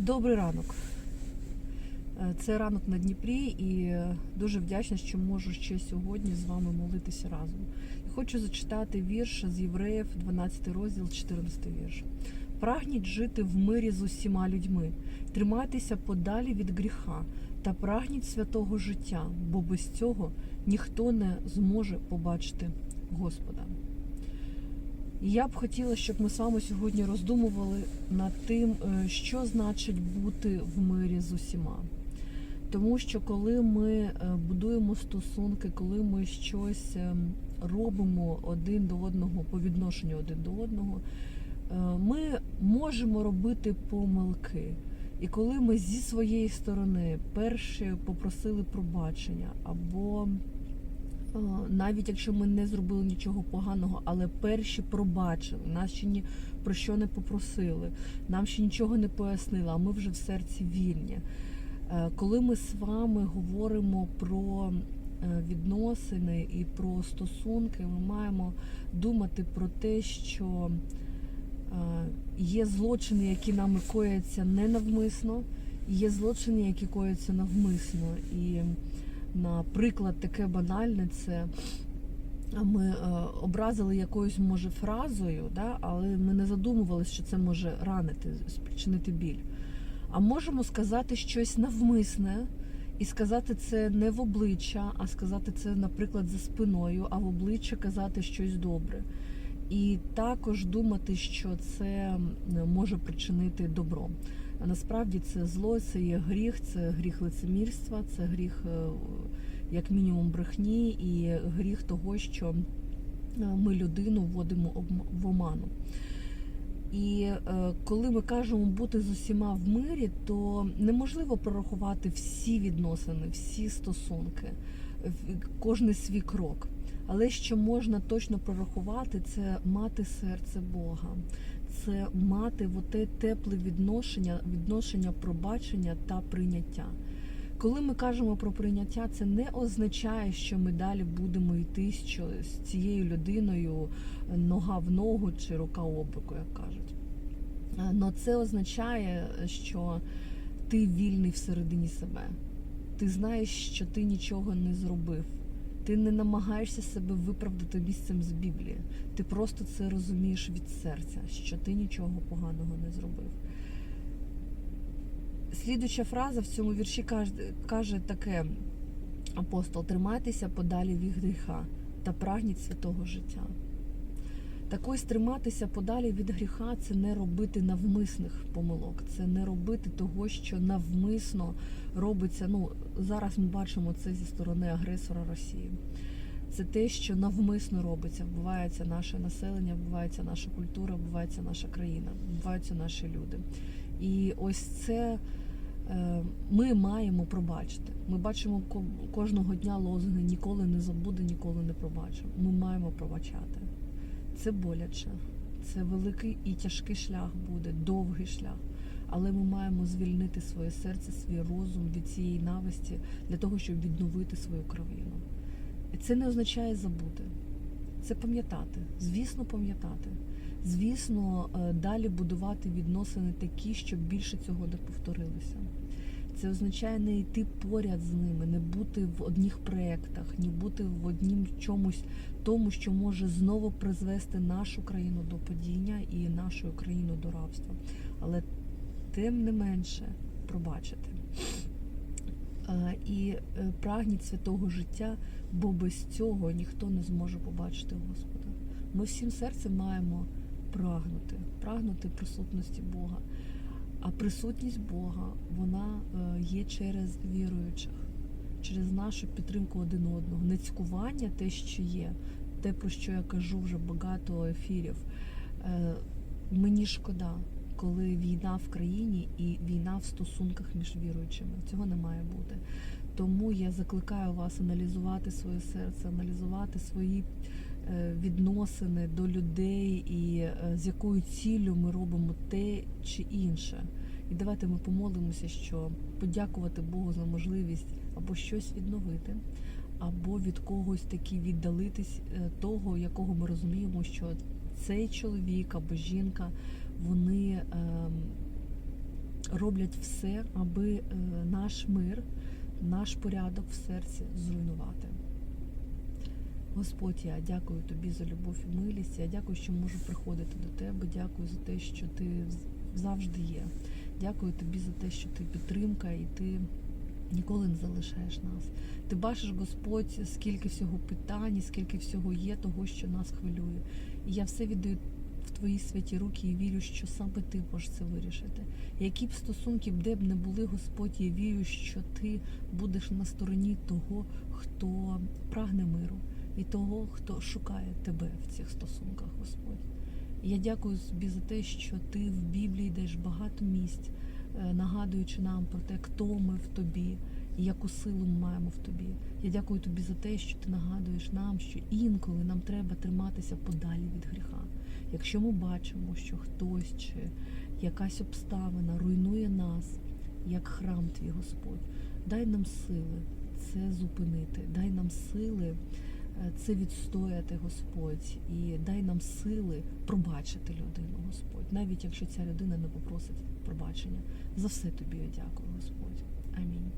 Добрий ранок. Е, Це ранок на Дніпрі, і е, дуже вдячна, що можу ще сьогодні з вами молитися разом. Хочу зачитати вірш з Євреїв, 12 розділ, 14 вірш. Прагніть жити в мирі з усіма людьми, тримайтеся подалі від гріха та прагніть святого життя, бо без цього ніхто не зможе побачити Господа. Я б хотіла, щоб ми з вами сьогодні роздумували над тим, е, що значить бути в мирі з усіма. Тому що коли ми е, будуємо стосунки, коли ми щось е, робимо один до одного по відношенню один до одного, ми можемо робити помилки. І коли ми зі своєї сторони перші попросили пробачення або навіть якщо ми не зробили нічого поганого, але перші пробачили, нас ще ні про що не попросили, нам ще нічого не пояснили, а ми вже в серці вільні. Е, Коли ми з вами говоримо про е, відносини і про стосунки, ми маємо думати про те, що е, є злочини, які нами кояться ненавмисно, і є злочини, які кояться навмисно. І Наприклад, таке банальне це ми е, образили якоюсь може фразою, да, але ми не задумувалися, що це може ранити, спричинити біль. А можемо сказати щось навмисне і сказати це не в обличчя, а сказати це, наприклад, за спиною, а в обличчя казати щось добре. І також думати, що це може причинити добро. А насправді це зло, це є гріх, це гріх лицемірства, це гріх, е, як мінімум, брехні, і гріх того, що е, ми людину вводимо в оману. І е, коли ми кажемо бути з усіма в мирі, то неможливо прорахувати всі відносини, всі стосунки, кожний свій крок. Але що можна точно прорахувати, це мати серце Бога, це мати те тепле відношення, відношення пробачення та прийняття. Коли ми кажемо про прийняття, це не означає, що ми далі будемо йти з цією людиною нога в ногу чи рука об руку, як кажуть. Но це означає, що ти вільний всередині себе. Ти знаєш, що ти нічого не зробив. Ти не намагаєшся себе виправдати місцем з Біблії. Ти просто це розумієш від серця, що ти нічого поганого не зробив. Слідуча фраза в цьому вірші каже, каже таке: апостол, тримайтеся подалі від гріха та прагніть святого життя. Так ось триматися подалі від гріха це не робити навмисних помилок, це не робити того, що навмисно робиться. Ну зараз ми бачимо це зі сторони агресора Росії. Це те, що навмисно робиться, вбивається наше населення, вбивається наша культура, вбивається наша країна, вбиваються наші люди. І ось це е, ми маємо пробачити. Ми бачимо кожного дня лозунги ніколи не забуде, ніколи не пробачимо. Ми маємо пробачати. Це боляче, це великий і тяжкий шлях буде, довгий шлях. Але ми маємо звільнити своє серце, свій розум від цієї нависті для того, щоб відновити свою кровину. І це не означає забути. Це пам'ятати, звісно, пам'ятати. Звісно, далі будувати відносини такі, щоб більше цього не повторилося. Це означає не йти поряд з ними, не бути в одних проєктах, не бути в однім чомусь тому, що може знову призвести нашу країну до падіння і нашу країну до рабства. Але тим не менше пробачити. І е, прагніть святого життя, бо без цього ніхто не зможе побачити Господа. Ми всім серцем маємо прагнути, прагнути присутності Бога. А присутність Бога вона е, є через віруючих, через нашу підтримку один одного. Не цькування, те, що є, те, про що я кажу вже багато ефірів. Е, мені шкода, коли війна в країні і війна в стосунках між віруючими. Цього не має бути. Тому я закликаю вас аналізувати своє серце, аналізувати свої відносини до людей і з якою ціллю ми робимо те чи інше. І давайте ми помолимося, що подякувати Богу за можливість або щось відновити, або від когось таки віддалитись того, якого ми розуміємо, що цей чоловік або жінка вони роблять все, аби е, наш мир, наш порядок в серці зруйнувати. Господь, я дякую тобі за любов і милість. Я дякую, що можу приходити до тебе. Дякую за те, що ти завжди є. Дякую тобі за те, що ти підтримка і ти ніколи не залишаєш нас. Ти бачиш, Господь, скільки всього питань, і скільки всього є, того, що нас хвилює. І я все віддаю в твої святі руки і вірю, що саме ти можеш це вирішити. Які б стосунки де б не були, Господь, я вірю, що ти будеш на стороні того, хто прагне миру, і того, хто шукає тебе в цих стосунках, Господь. Я дякую тобі за те, що ти в Біблії даєш багато місць, е, нагадуючи нам про те, хто ми в тобі і яку силу ми маємо в тобі. Я дякую тобі за те, що ти нагадуєш нам, що інколи нам треба триматися подалі від гріха. Якщо ми бачимо, що хтось чи якась обставина руйнує нас, як храм твій Господь, дай нам сили це зупинити, дай нам сили це відстояти, Господь, і дай нам сили пробачити людину, Господь, навіть якщо ця людина не попросить пробачення. За все тобі я дякую, Господь. Амінь.